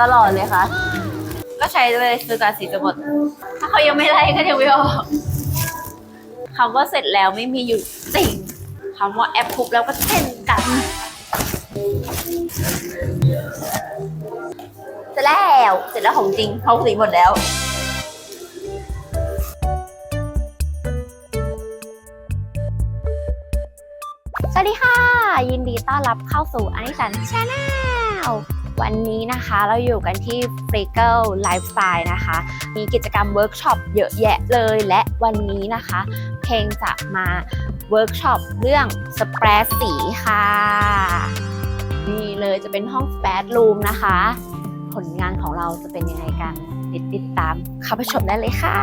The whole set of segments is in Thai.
ตลอดเลยค่ะ ก็ใช้เลยซื้อการสีจะหมด ถ้าเขายังไม่ไล่ก็ยังไม่ออกคำว่าเสร็จแล้วไม่มีอยู่จริงคำว่าแอปพุบแล้วก็เช่นกัน เสร็จแล้ว เสร็จแล้วของจริงเขาสีหมดแล้วสวัสดีค่ะ ยินดีต้อนรับเข้าสู่อนิสันชาแนล วันนี้นะคะเราอยู่กันที่ f r e g l Lifestyle นะคะ มีกิจกรรมเวิร์กช็อปเยอะแยะเลย และวันนี้นะคะ เพลงจะมาเวิร์กช็อปเรื่องสเปรดสีค่ะ นี่เลยจะเป็นห้องสเปรดรูมนะคะ ผลงานของเราจะเป็นยังไงกันติดติดตามเข้าไปชมได้เลยค่ะ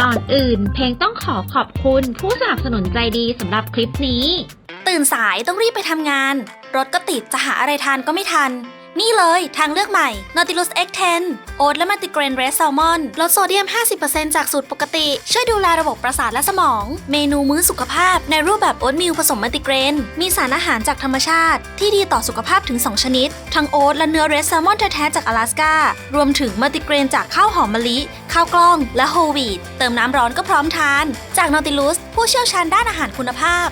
ก่อนอื่นเพลงต้องขอขอบคุณผู้สนับสนุนใจดีสำหรับคลิปนี้ ตื่นสายต้องรีบไปทำงาน รถก็ติดจะหาอะไรทานก็ไม่ทัน นี่เลยทางเลือกใหม่ Nautilus X10 โอ๊ตและมัลติเกรนเรสแซลมอนลดโซเดียม 50%จากสูตรปกติ ช่วยดูแลระบบประสาทและสมอง เมนูมื้อสุขภาพ ในรูปแบบโอ๊ตมิลผสมมัลติเกรน มีสารอาหารจากธรรมชาติ ที่ดีต่อสุขภาพถึง 2 ชนิด ทั้งโอ๊ตและเนื้อเรสแซลมอนแท้ๆจาก阿拉สการวมถึงมัลติเกรนจากข้าวหอมมะลิ ข้าวกล้อง และโฮลวีตเติมน้ำร้อนก็พร้อมทาน จาก Nautilus ผู้เชี่ยวชาญด้านอาหารคุณภาพ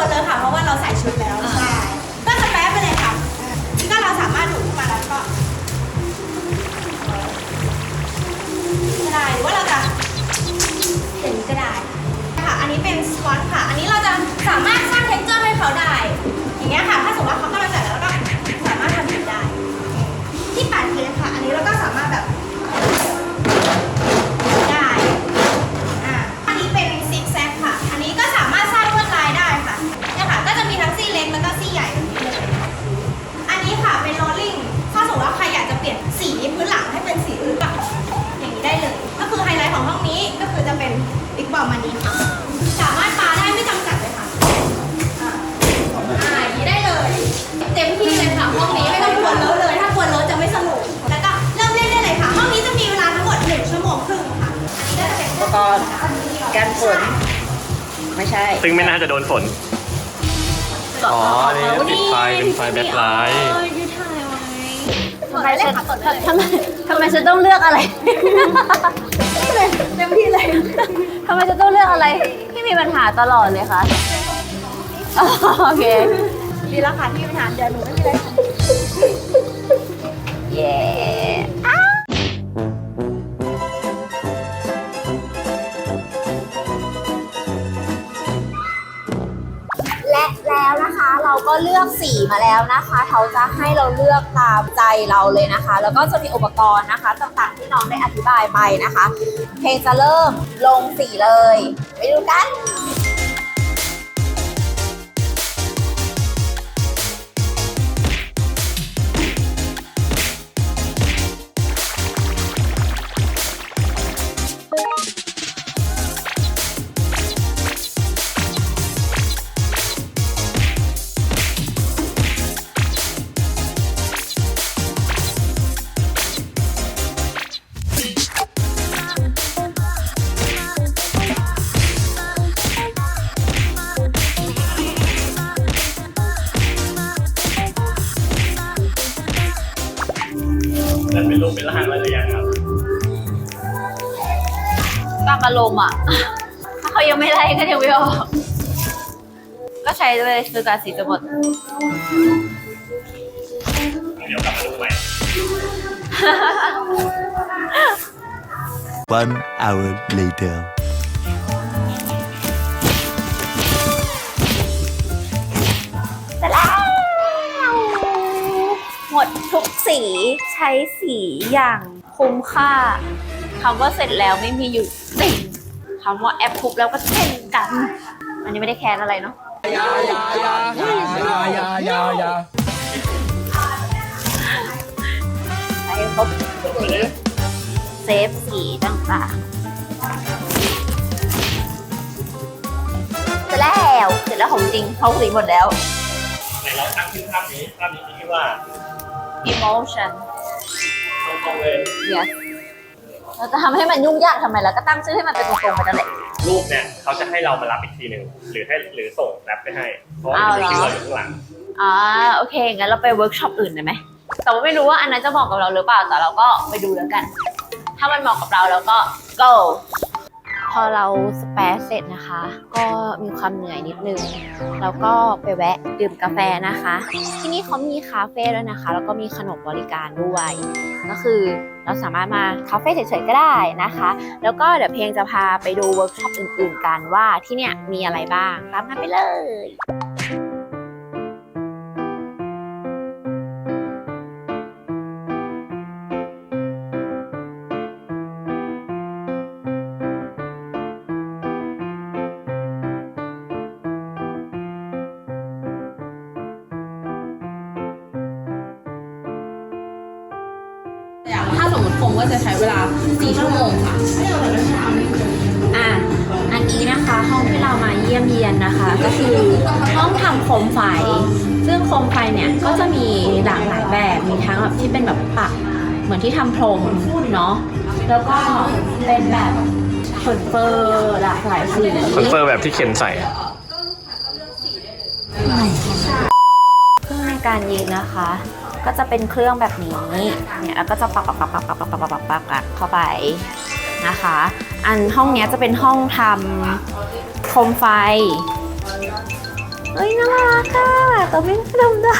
ว่าไม่ต้องกลัวเลยค่ะ นฝนไม่ใช่ซึ่งไม่น่าจะโดนฝน อ๋อนี่ติดไฟเป็นไฟแบ็คไลท์ ทำไมฉันทำไมทำไมฉันต้องเลือกอะไร เต็มที่เลยทำไมฉันต้องเลือกอะไรที่มีปัญหาตลอดเลยคะอ๋อโอเค ดีแล้วค่ะที่ปัญหาเดี๋ยวหนูไม่มีอะไรทำเย้ แล้วนะคะ เราก็เลือกสีมาแล้วนะคะ เขาจะให้เราเลือกตามใจเราเลยนะคะ แล้วก็จะมีอุปกรณ์นะคะต่างๆที่น้องได้อธิบายไปนะคะ เพลงจะเริ่มลงสีเลย ไปดูกัน อารมณ์อะ ถ้าเขายังไม่ไล่ก็ยังไม่ออก ก็ใช้เลยซื้อการสีจะหมด เดี๋ยวกลับมาดูใหม่ One hour later. เสร็จแล้ว หมดทุกสีใช้สีอย่างคุ้มค่า คำว่าเสร็จแล้วไม่มีอยู่จริงคำว่าแอปพุบแล้วก็เช่นกัน อันนี้ไม่ได้แคร์อะไรเนาะใช้ครบทุกสีเสฟสีต่างๆเสร็จแล้ว เสร็จแล้วของจริงเขาสีหมดแล้วไหนเราตั้งชื่อภาพนี้ภาพนี้คิดว่า emotion ตรงๆเลย yes เราจะทำให้มันยุ่งยากทำไมแล้วก็ตั้งชื่อให้มันเป็นตรงๆไปนั่นแหละ รูปเนี่ยเขาจะให้เรามารับอีกทีหนึ่งหรือให้หรือส่งแรปไปให้ เพราะว่ามันจะมีชื่อเราอยู่ข้างหลัง อ่าโอเคงั้นเราไปเวิร์กช็อปอื่นได้ไหมแต่ว่าไม่รู้ว่าอันนั้นจะเหมาะกับเราหรือเปล่าแต่เราก็ไปดูแล้วกัน ถ้ามันเหมาะกับเราเราก็ go พอเราสเปซเสร็จนะคะ ก็มีความเหนื่อยนิดนึง แล้วก็ไปแวะดื่มกาแฟนะคะ ที่นี่เขามีคาเฟ่ด้วยนะคะ แล้วก็มีขนมบริการด้วย ก็คือเราสามารถมาคาเฟ่เฉยๆก็ได้นะคะ แล้วก็เดี๋ยวเพลงจะพาไปดูเวิร์กช็อปอื่นๆกันว่าที่เนี่ยมีอะไรบ้างตามกันไปเลย ถ้าสมมติคงก็จะใช้เวลา 4 ชั่วโมงค่ะ อะ อันนี้นะคะห้องที่เรามาเยี่ยมเยียนนะคะ ก็คือห้องทำโคมไฟ ซึ่งโคมไฟเนี่ยก็จะมีหลากหลายแบบ มีทั้งแบบที่เป็นแบบปักเหมือนที่ทำพรมเนาะ แล้วก็เป็นแบบเฟิร์เฟอร์หลากหลายสีคอนเฟิร์มแบบที่เคนใส่เครื่องในการยิงนะคะ ก็จะเป็นเครื่องแบบนี้ เนี่ยแล้วก็จะปักปักปักปักปักปักปักปักปักปักเข้าไปนะคะ อันห้องนี้จะเป็นห้องทำโคมไฟ เฮ้ยน่ารักอะแต่ไม่ทำได้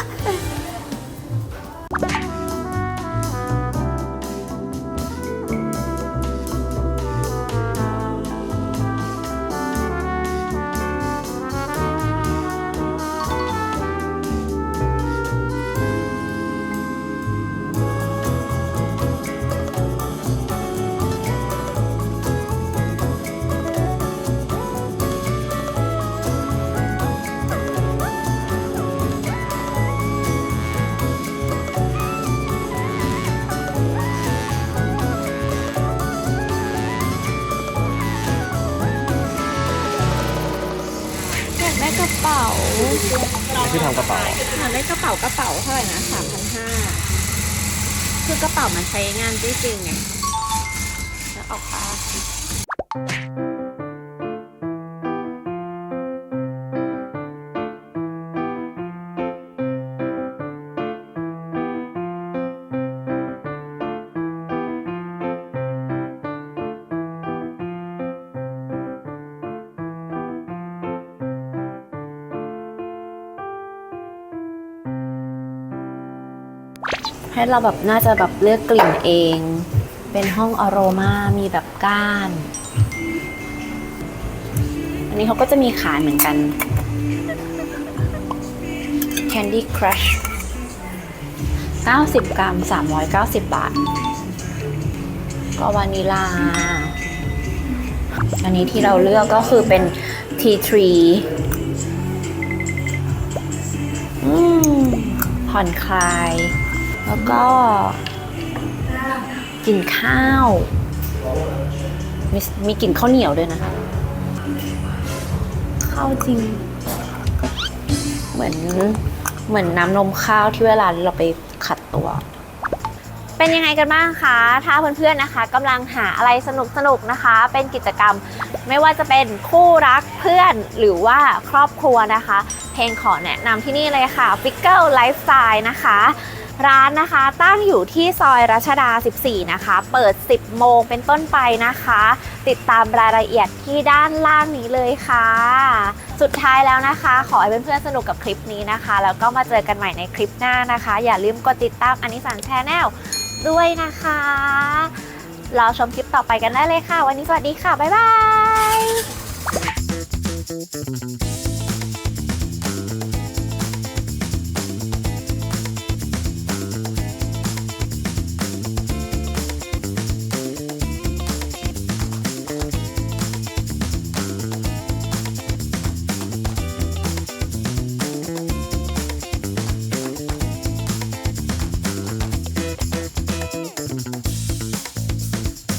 ที่ทำกระเป๋าอยาได้กระเป๋ากระเป๋าเท่าไหร่นะสามพันห้าคือกระเป๋ามันใช้งานจริงๆไงแล้วเอาค่า ให้เราแบบน่าจะแบบเลือกกลิ่นเอง เป็นห้องอโรมามีแบบก้าน อันนี้เขาก็จะมีขายเหมือนกัน Candy Crush 90 กรัม 390 บาท ก็วานิลา อันนี้ที่เราเลือกก็คือเป็น T3 อืมผ่อนคลาย แล้วก็ กินข้าว มีมีกลิ่นข้าวเหนียวด้วยนะคะข้าวจริง เหมือนเหมือนน้ำนมข้าวที่เวลาเราไปขัดตัว เป็นยังไงกันบ้างคะ ถ้าเพื่อนๆนะคะกำลังหาอะไรสนุกๆนะคะ เป็นกิจกรรมไม่ว่าจะเป็นคู่รักเพื่อนหรือว่าครอบครัวนะคะ เพลงขอแนะนำที่นี่เลยค่ะ f i c k l e Lifestyle นะคะ ร้านนะคะตั้งอยู่ที่ซอยรัชดา 14 นะคะ เปิด 10 โมงเป็นต้นไปนะคะ ติดตามรายละเอียดที่ด้านล่างนี้เลยค่ะ สุดท้ายแล้วนะคะ ขอให้เพื่อนๆสนุกกับคลิปนี้นะคะ แล้วก็มาเจอกันใหม่ในคลิปหน้านะคะ อย่าลืมกดติดตามอนิสันแชนแนลด้วยนะคะรอชมคลิปต่อไปกันได้เลยค่ะ วันนี้สวัสดีค่ะ บ๊ายบาย